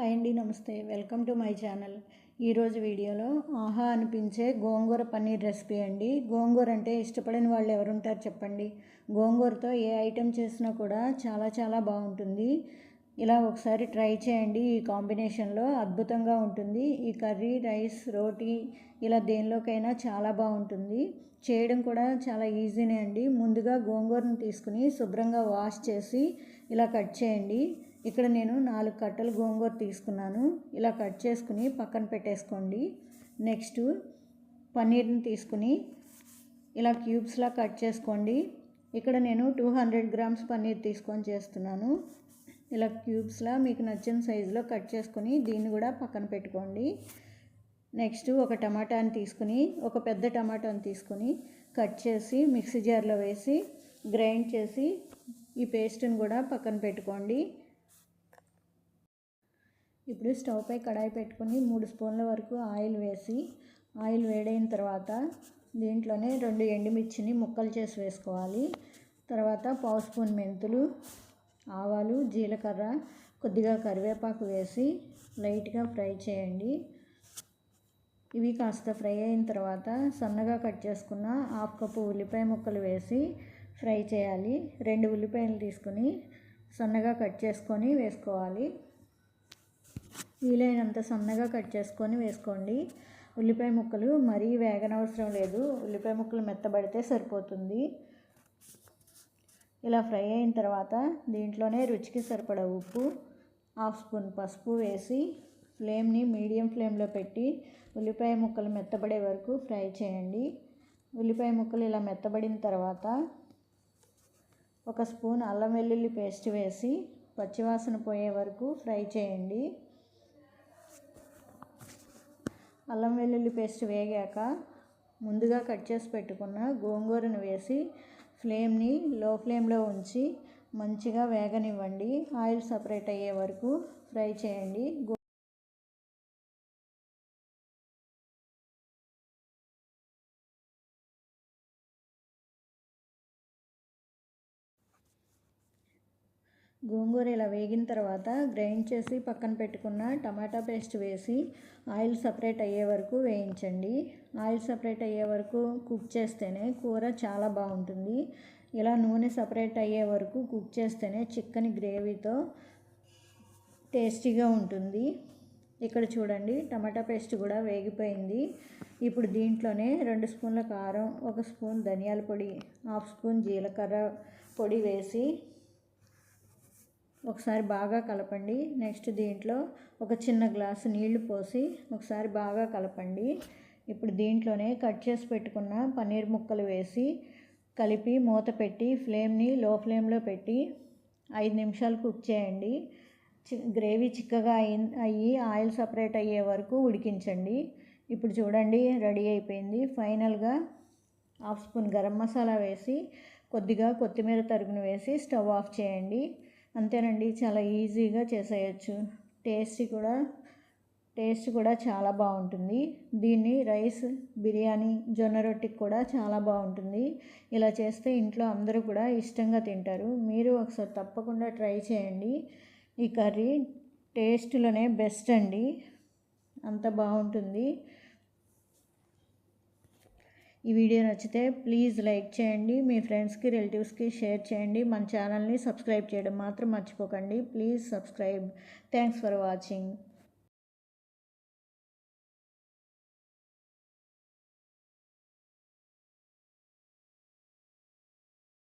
Hi అండి నమస్తే. Welcome to my channel. ఈరోజు వీడియోలో ఆహా అనిపించే గోంగూర పన్నీర్ రెసిపీ అండి. గోంగూర అంటే ఇష్టపడని వాళ్ళు ఎవరుంటారు చెప్పండి. గోంగూరతో ఏ ఐటెం చేసినా కూడా చాలా చాలా బాగుంటుంది. ఇలా ఒకసారి ట్రై చేయండి. ఈ కాంబినేషన్లో అద్భుతంగా ఉంటుంది. ఈ కర్రీ రైస్ రోటీ ఇలా దేనిలోకైనా చాలా బాగుంటుంది. చేయడం కూడా చాలా ఈజీనే అండి. ముందుగా గోంగూరను తీసుకుని శుభ్రంగా వాష్ చేసి ఇలా కట్ చేయండి. ఇక్కడ నేను నాలుగు కట్టలు గోంగూర తీసుకున్నాను. ఇలా కట్ చేసుకుని పక్కన పెట్టేసుకోండి. నెక్స్ట్ పన్నీర్ని తీసుకుని ఇలా క్యూబ్స్లా కట్ చేసుకోండి. ఇక్కడ నేను టూ హండ్రెడ్ గ్రామ్స్ పన్నీర్ తీసుకొని చేస్తున్నాను. ఇలా క్యూబ్స్లా మీకు నచ్చిన సైజులో కట్ చేసుకొని దీన్ని కూడా పక్కన పెట్టుకోండి. నెక్స్ట్ ఒక టమాటాని తీసుకుని ఒక పెద్ద టమాటాని తీసుకుని కట్ చేసి మిక్సీ జార్లో వేసి గ్రైండ్ చేసి ఈ పేస్ట్ని కూడా పక్కన పెట్టుకోండి. ఇప్పుడు స్టవ్ పై కడాయి పెట్టుకుని మూడు స్పూన్ల వరకు ఆయిల్ వేసి ఆయిల్ వేడైన తర్వాత దీంట్లోనే రెండు ఎండుమిర్చిని ముక్కలు చేసి వేసుకోవాలి. తర్వాత పావు స్పూన్ మెంతులు ఆవాలు జీలకర్ర కొద్దిగా కరివేపాకు వేసి లైట్గా ఫ్రై చేయండి. ఇవి కాస్త ఫ్రై అయిన తర్వాత సన్నగా కట్ చేసుకున్న హాఫ్ కప్పు ఉల్లిపాయ ముక్కలు వేసి ఫ్రై చేయాలి. రెండు ఉల్లిపాయలు తీసుకొని సన్నగా కట్ చేసుకొని వేసుకోవాలి. వీలైనంత సన్నగా కట్ చేసుకొని వేసుకోండి. ఉల్లిపాయ ముక్కలు మరీ వేగనవసరం లేదు. ఉల్లిపాయ ముక్కలు మెత్తబడితే సరిపోతుంది. ఇలా ఫ్రై అయిన తర్వాత దీంట్లోనే రుచికి సరిపడ ఉప్పు హాఫ్ స్పూన్ పసుపు వేసి ఫ్లేమ్ని మీడియం ఫ్లేమ్లో పెట్టి ఉల్లిపాయ ముక్కలు మెత్తబడే వరకు ఫ్రై చేయండి. ఉల్లిపాయ ముక్కలు ఇలా మెత్తబడిన తర్వాత ఒక స్పూన్ అల్లం వెల్లుల్లి పేస్ట్ వేసి పచ్చివాసన పోయే వరకు ఫ్రై చేయండి. అల్లం వెల్లుల్లి పేస్ట్ వేగాక ముందుగా కట్ చేసి పెట్టుకున్న గోంగూరను వేసి ఫ్లేమ్ని లో ఫ్లేమ్లో ఉంచి మంచిగా వేగనివ్వండి. ఆయిల్ సపరేట్ అయ్యే వరకు ఫ్రై చేయండి. గోంగూర ఇలా వేగిన తర్వాత గ్రైండ్ చేసి పక్కన పెట్టుకున్న టమాటా పేస్ట్ వేసి ఆయిల్ సపరేట్ అయ్యే వరకు వేయించండి. ఆయిల్ సపరేట్ అయ్యే వరకు కుక్ చేస్తేనే కూర చాలా బాగుంటుంది. ఇలా నూనె సపరేట్ అయ్యే వరకు కుక్ చేస్తేనే చిక్కని గ్రేవీతో టేస్టీగా ఉంటుంది. ఇక్కడ చూడండి టమాటా పేస్ట్ కూడా వేగిపోయింది. ఇప్పుడు దీంట్లోనే రెండు స్పూన్ల కారం ఒక స్పూన్ ధనియాల పొడి హాఫ్ స్పూన్ జీలకర్ర పొడి వేసి ఒకసారి బాగా కలపండి. నెక్స్ట్ దీంట్లో ఒక చిన్న గ్లాసు నీళ్ళు పోసి ఒకసారి బాగా కలపండి. ఇప్పుడు దీంట్లోనే కట్ చేసి పెట్టుకున్న పన్నీర్ ముక్కలు వేసి కలిపి మూత పెట్టి ఫ్లేమ్ని లో ఫ్లేమ్లో పెట్టి ఐదు నిమిషాలు కుక్ చేయండి. గ్రేవీ చిక్కగా అయి అయ్యి ఆయిల్ సపరేట్ అయ్యే వరకు ఉడికించండి. ఇప్పుడు చూడండి రెడీ అయిపోయింది. ఫైనల్గా హాఫ్ స్పూన్ గరం మసాలా వేసి కొద్దిగా కొత్తిమీర తరుగును వేసి స్టవ్ ఆఫ్ చేయండి. అంతేనండి. చాలా ఈజీగా చేసేయచ్చు. టేస్ట్ కూడా టేస్ట్ కూడా చాలా బాగుంటుంది. దీన్ని రైస్ బిర్యానీ జొన్న రొట్టికి కూడా చాలా బాగుంటుంది. ఇలా చేస్తే ఇంట్లో అందరూ కూడా ఇష్టంగా తింటారు. మీరు ఒకసారి తప్పకుండా ట్రై చేయండి. ఈ కర్రీ టేస్ట్లోనే బెస్ట్ అండి. అంత బాగుంటుంది. ఈ వీడియో నచ్చితే ప్లీజ్ లైక్ చేయండి మీ ఫ్రెండ్స్కి రిలేటివ్స్కి షేర్ చేయండి మన ఛానల్ని సబ్స్క్రైబ్ చేయడం మాత్రం మర్చిపోకండి. Please subscribe. Thanks for watching.